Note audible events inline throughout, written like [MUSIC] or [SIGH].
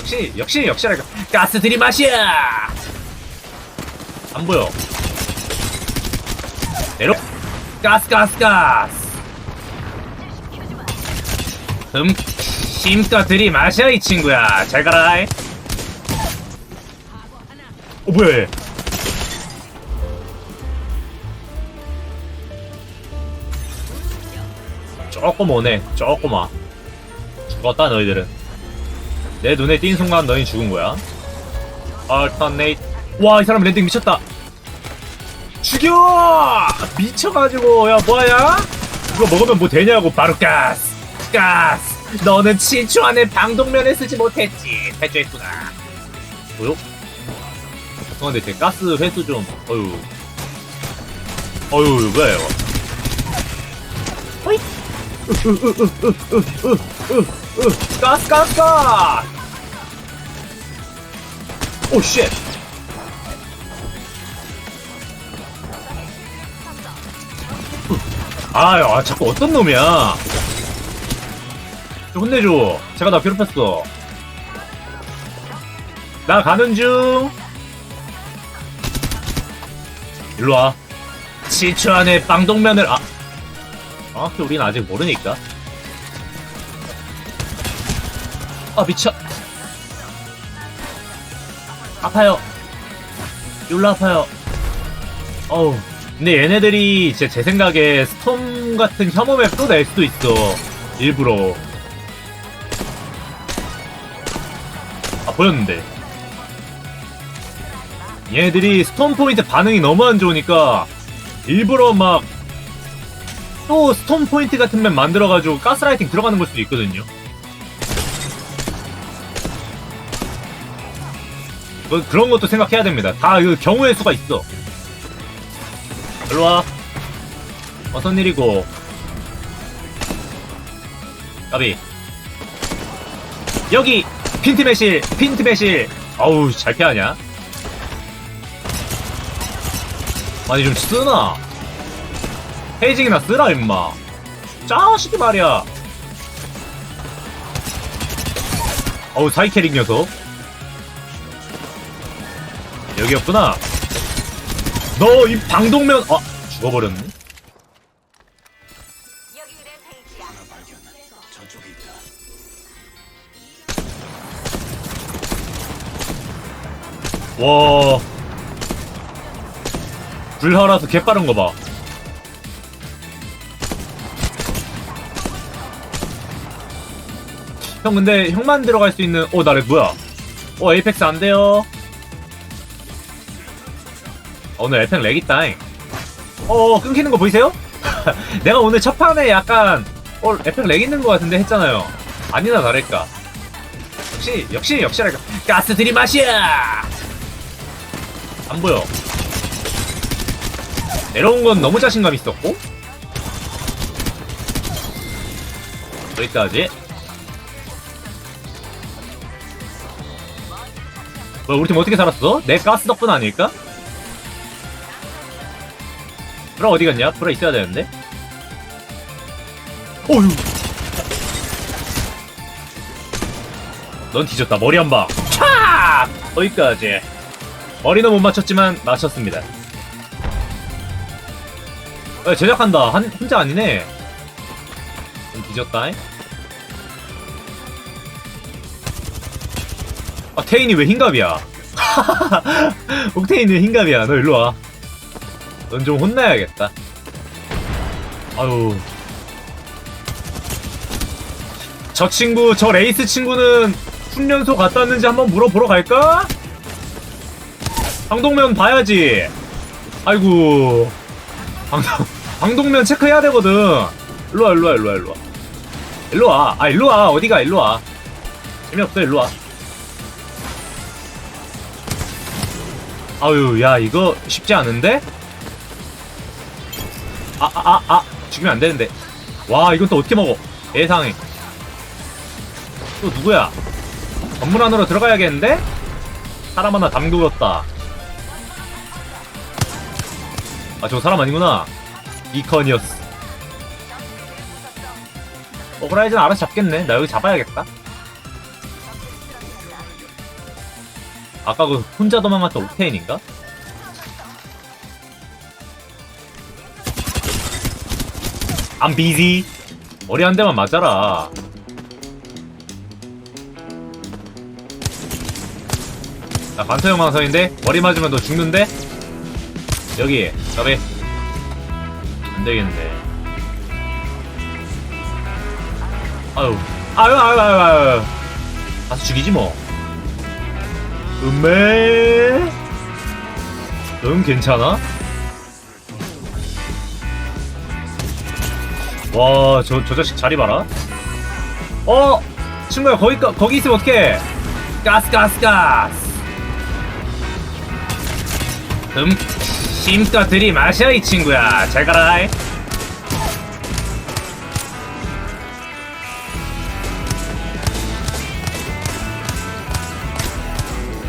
역시 역시 역시랄까 가스 들이마시야! 안 보여. 내려. 가스 가스 가스. 음 힘껏 들이마셔 이 친구야. 잘 가라. 이. 어 뭐야 얘? 조금 오네. 조금 와. 죽었다 너희들은 내 눈에 띈 순간 너희 죽은 거야. 얼터네이트 와이 사람 랜딩 미쳤다. 죽여! 미쳐가지고 야 뭐야 이거 먹으면 뭐 되냐고 바로 가스! 가스! 너는 친추 안에 방독면을 쓰지 못했지 탈주했구나. 뭐요? 죄송한데 제 가스 회수 좀 어휴. 어휴 뭐야 이거 호잇 가스 가스 가스 오 쉣. 아유 아, 자꾸 어떤 놈이야? 좀 혼내줘. 제가 나 괴롭혔어. 나 가는 중. 일로와. 치추 안에 빵동면을 아. 정확히 우린 아직 모르니까 아 미쳐. 아파요. 졸라 아파요. 어우. 근데 얘네들이 제, 제 생각에 스톰 같은 혐오맵 또낼 수도 있어. 일부러. 아 보였는데. 얘네들이 스톰 포인트 반응이 너무 안 좋으니까 일부러 막 또 스톰 포인트 같은 맵 만들어가지고 가스라이팅 들어가는 걸 수도 있거든요 뭐 그런 것도 생각해야 됩니다. 다 그 경우의 수가 있어. 일로 와. 어떤 일이고. 까비. 여기 핀트 매실, 핀트 매실. 아우 잘 피하냐? 많이 좀 쓰나? 헤이징이나 쓰라 임마. 짜식이 말이야. 어우 사이캐릭 녀석. 여기였구나. 너 이 방독면 아 죽어버렸네. 와. 불하라서 개빠른 거 봐. 형 근데 형만 들어갈 수 있는 어 나래 뭐야? 어 에이펙스 안 돼요. 어, 오늘 에펙 렉 있다잉. 어, 끊기는 거 보이세요? [LAUGHS] 내가 오늘 첫 판에 약간, 어, 에펙 렉 있는 거 같은데 했잖아요. 아니나 다를까. 역시, 역시, 역시랄까. 가스 들이마시야! 안 보여. 내려온 건 너무 자신감 있었고. 여기까지. 뭐, 우리 팀 어떻게 살았어? 내 가스 덕분 아닐까? 브라 어디 갔냐? 브라 있어야 되는데. 어휴. 넌 뒤졌다. 머리 한 방. 촥! 거기까지. 머리는 못 맞췄지만 맞췄습니다. 야, 제작한다. 한, 혼자 아니네. 좀 뒤졌다. 아, 테인이 왜 흰갑이야? [LAUGHS] 옥테인이 왜 흰갑이야? 너 일로 와. 넌 좀 혼나야겠다. 아유. 저 친구, 저 레이스 친구는 훈련소 갔다 왔는지 한번 물어보러 갈까? 방독면 봐야지. 아이고. 방독, 방독면 체크해야 되거든. 일로와, 일로와, 일로와, 일로와. 일로와. 아, 일로와. 어디가, 일로와. 재미없어, 일로와. 아유, 야, 이거 쉽지 않은데? 아, 아, 아, 아. 죽이면 안 되는데. 와, 이건 또 어떻게 먹어? 예상해. 또 누구야? 건물 안으로 들어가야겠는데? 사람 하나 담그었다. 아, 저 사람 아니구나. 이 커니였어. 어, 호라이즌 알아서 잡겠네. 나 여기 잡아야겠다. 아까 그 혼자 도망갔던 오테인인가? I'm busy. 머리 한 대만 맞아라. 나 반사형 망상인데 머리 맞으면 너 죽는데? 여기 잡에 안 되겠는데. 아유 아유 아유 아유 아유 가서 죽이지 뭐. 음메 음 괜찮아? 와, 저, 저 자식 자리 봐라. 어! 친구야, 거기, 거기 있으면 어떡해! 가스, 가스, 가스! 음, 힘껏 들이마셔, 이 친구야. 잘 가라.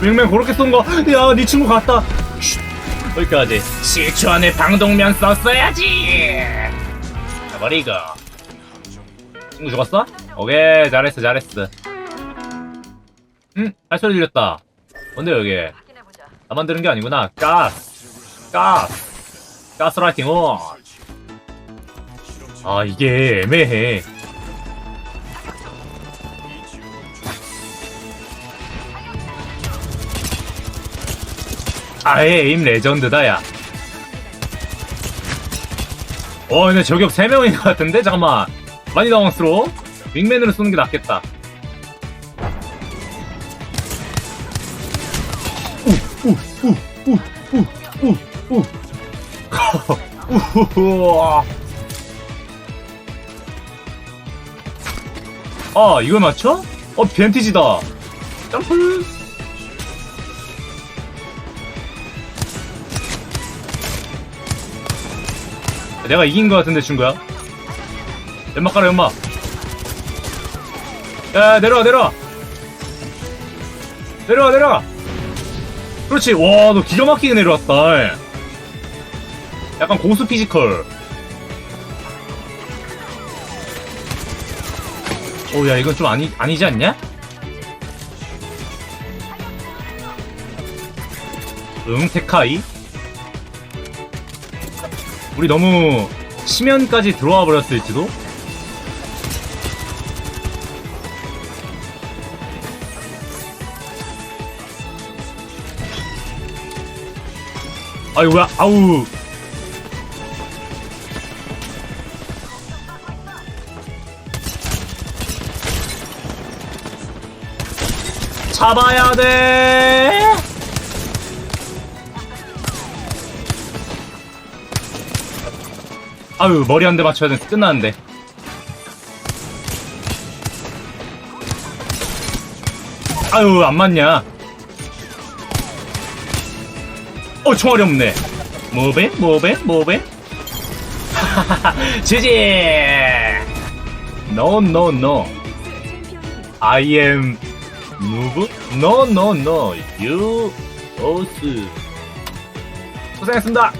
윙맹 그렇게 쏜 거, 야, 네 친구 갔다. 여기까지. 7초 안에 방독면 썼어야지! 버리고 친구 죽었어? 오케이 잘했어 잘했어. 음, 응? 발소리 들렸다. 뭔데 여기? 나만 들은 게 아니구나. 가스 가스. 가스라이팅 온아 이게 애매해. 아예 에임 레전드다 야. 어 근데 저격 3명인 것 같은데? 잠깐만. 많이 당황스러워. 윙맨으로 쏘는 게 낫겠다. [LAUGHS] 아 이걸 맞춰? 어 벤티지다. 점프. 내가 이긴 거 같은데 친구야? 연막 깔아 연막. 야 내려와 내려와. 내려와 내려와. 그렇지. 와 너 기가 막히게 내려왔다 약간 고수 피지컬. 오야 이건 좀 아니 아니지 않냐? 응 테카이 우리 너무 치면까지 들어와 버렸을지도? 아유 뭐야? 아우. 잡아야 돼. 아유 머리 한 대 맞춰야 돼 끝나는데. 아유 안 맞냐? 어 총알이 없네. 뭐벤 뭐벤 뭐벤? 지지. No no no. I am 누구? No, no, no. You, us. 고생했습니다.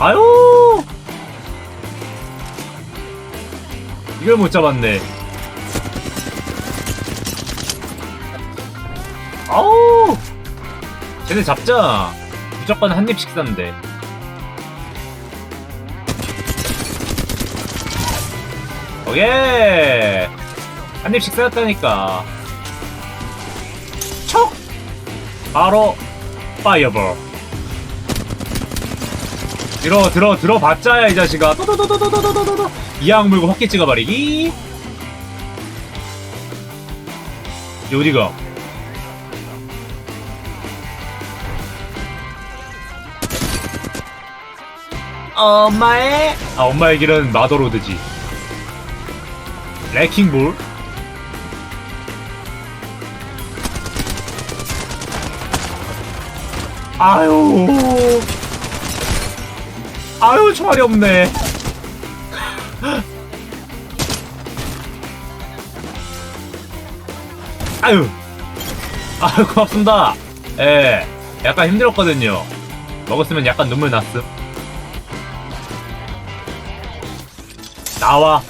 아유! 이걸 못 잡았네. 아우! 쟤네 잡자. 무조건 한 입씩 싼데. 오케이. 한 입씩 쌌다니까. 촉! 바로 파이어볼. 들어 들어 들어봤자야 이 자식아. 도도도도도도도도도. 이악 물고 헛개 찍어버리기. 이 어디가? 엄마의 아 엄마의 길은 마더로드지 레킹볼 아유 아유 총알이 없네 아유 아유 고맙습니다 예 약간 힘들었거든요 먹었으면 약간 눈물 났음. 나와.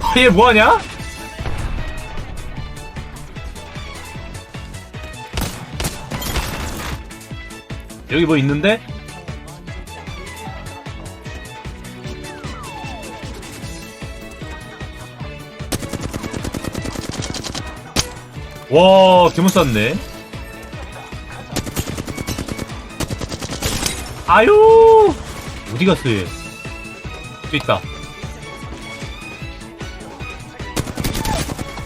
아, 얘 뭐하냐? 여기 뭐 있는데? 와, 개못 쐈네. 아유! 어디 갔어, 얘? 또 있다.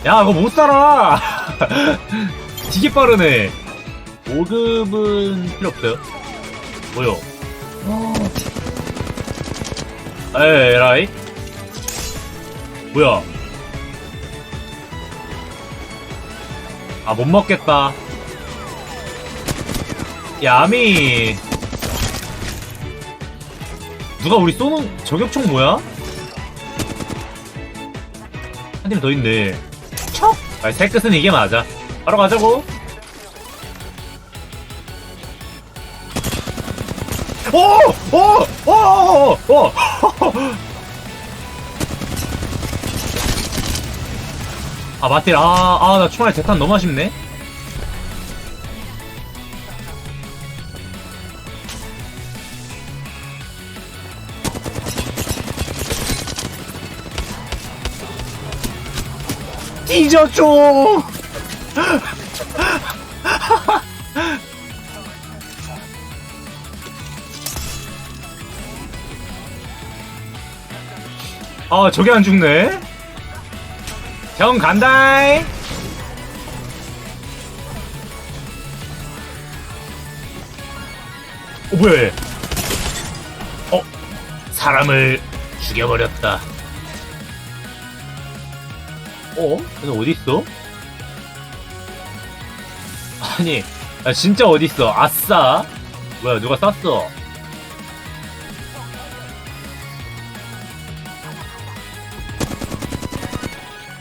야, 그거 못 살아! [LAUGHS] 되게 빠르네. 5급은 필요 없어요. 뭐요? 에라이? 뭐야? 아, 못 먹겠다. 야미. 누가 우리 쏘는 저격총 뭐야? 한 팀 더 있네. 척! 아, 새 끝은 이게 맞아. 바로 가자고. 오! 오! 오! 오! 아, 마틸, 아, 아, 나 총알 대탄 너무 아쉽네. 뒤져줘! 아, 저게 안 죽네? 형 간다이! 어, 뭐야, 얘? 어, 사람을 죽여버렸다. 어? 얘는 어딨어? 아니, 아, 진짜 어딨어? 아싸! 뭐야, 누가 쐈어?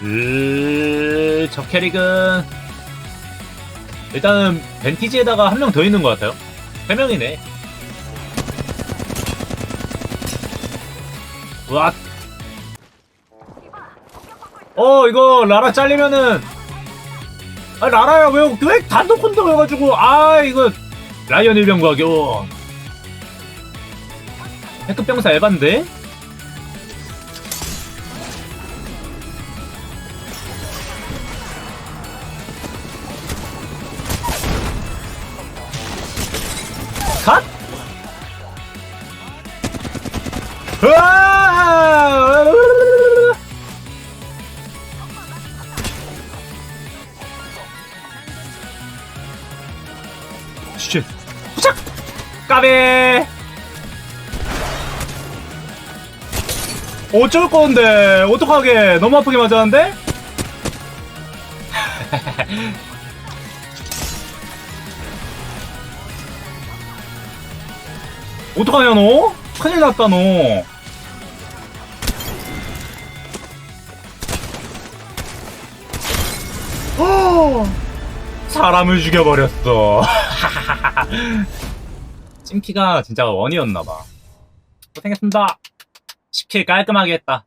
으, 저 캐릭은 일단은 벤티지에다가 한 명 더 있는 것 같아요. 세 명이네. 와. 어 이거 라라 잘리면은 아 라라야 왜, 왜 단독 혼동 해가지고 아 이거 라이언 일병 과 교 해급병사 에반데? 컷! 으아! 쉣. 후착! 까베! 어쩔 건데, 어떡하게. 너무 아프게 맞았는데? [LAUGHS] 어떡하냐, 너? 큰일 났다, 너. 어, 사람을 죽여버렸어. [LAUGHS] 찜키가 진짜 원이었나봐. 고생했습니다. 10킬 깔끔하게 했다.